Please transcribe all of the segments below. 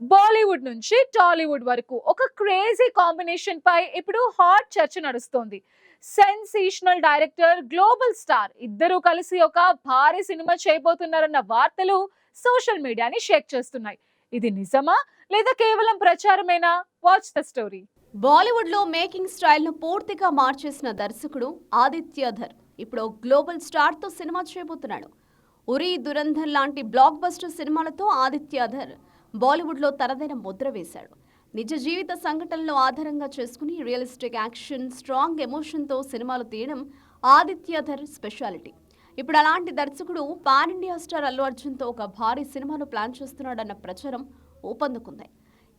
బాలీవుడ్ నుంచి టాలీవుడ్ వరకు ఒక క్రేజీ కాంబినేషన్ పై ఇప్పుడు హాట్ చర్చ నడుస్తోంది. సెన్సేషనల్ డైరెక్టర్ గ్లోబల్ స్టార్ ఇద్దరూ కలిసి ఒక భారీ సినిమా చేయబోతున్నారన్న వార్తలు సోషల్ మీడియాని షేక్ చేస్తున్నాయి. ఇది నిజమా లేదా కేవలం ప్రచారమేనా? వాచ్ ద స్టోరీ బాలీవుడ్లో మేకింగ్ స్టైల్ను పూర్తిగా మార్చేసిన దర్శకుడు ఆదిత్య ధర్ ఇప్పుడు గ్లోబల్ స్టార్తో సినిమా చేయబోతున్నాడు. ఉరి దురంధర్ లాంటి బ్లాక్ బస్టర్ సినిమాలతో ఆదిత్య బాలీవుడ్లో తనదైన ముద్ర వేశాడు. నిజ జీవిత సంఘటనలు ఆధారంగా చేసుకుని రియలిస్టిక్ యాక్షన్ స్ట్రాంగ్ ఎమోషన్తో సినిమాలు తీయడం ఆదిత్యధర్ స్పెషాలిటీ. ఇప్పుడు అలాంటి దర్శకుడు పాన్ ఇండియా స్టార్ అల్లు అర్జున్తో ఒక భారీ సినిమాను ప్లాన్ చేస్తున్నాడన్న ప్రచారం ఊపందుకుంది.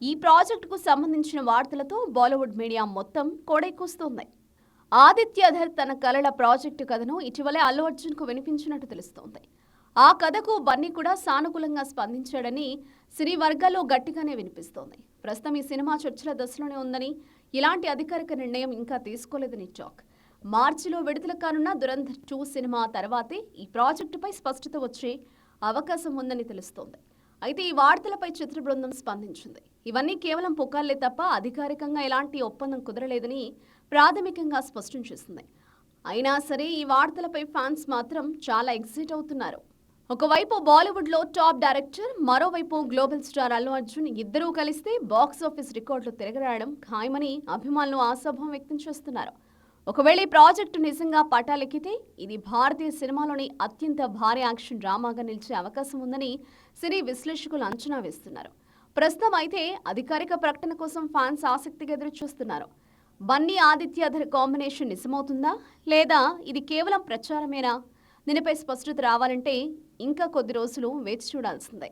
ఈ ప్రాజెక్టుకు సంబంధించిన వార్తలతో బాలీవుడ్ మీడియా మొత్తం కోడెక్కుస్తోంది ఆదిత్యధర్ తన కలల ప్రాజెక్టు కథను ఇటీవలే అల్లు అర్జున్కు వినిపించినట్టు తెలుస్తోంది. ఆ కథకు బన్నీ కూడా సానుకూలంగా స్పందించాడని సినీ వర్గాల్లో గట్టిగానే వినిపిస్తోంది. ప్రస్తుతం ఈ సినిమా చర్చల దశలోనే ఉందని ఇలాంటి అధికారిక నిర్ణయం ఇంకా తీసుకోలేదని చాక్ మార్చిలో విడుదల కానున్న దురంధర్ టూ సినిమా తర్వాతే ఈ ప్రాజెక్టుపై స్పష్టత వచ్చే అవకాశం ఉందని తెలుస్తోంది. అయితే ఈ వార్తలపై చిత్ర బృందం స్పందించింది. ఇవన్నీ కేవలం పుకార్లే తప్ప అధికారికంగా ఎలాంటి ఒప్పందం కుదరలేదని ప్రాథమికంగా స్పష్టం చేసింది. అయినా సరే ఈ వార్తలపై ఫ్యాన్స్ మాత్రం చాలా ఎగ్జైట్ అవుతున్నారు. ఒకవైపు బాలీవుడ్లో టాప్ డైరెక్టర్ మరోవైపు గ్లోబల్ స్టార్ అల్లు అర్జున్ ఇద్దరూ కలిస్తే బాక్స్ ఆఫీస్ రికార్డులు తిరగరాయడం ఖాయమని అభిమానులు ఆశాభం వ్యక్తం చేస్తున్నారు. ఒకవేళ ఈ ప్రాజెక్టు నిజంగా పటాలెక్కితే ఇది భారతీయ సినిమాలోని అత్యంత భారీ యాక్షన్ డ్రామాగా నిలిచే అవకాశం ఉందని సినీ విశ్లేషకులు అంచనా వేస్తున్నారు. ప్రస్తుతం అయితే అధికారిక ప్రకటన కోసం ఫ్యాన్స్ ఆసక్తిగా ఎదురు చూస్తున్నారు బన్నీ ఆదిత్యాధర్ కాంబినేషన్ నిజమవుతుందా? లేదా ఇది కేవలం ప్రచారమేనా? దీనిపై స్పష్టత రావాలంటే ఇంకా కొద్ది రోజులు వేచి చూడాల్సిందే.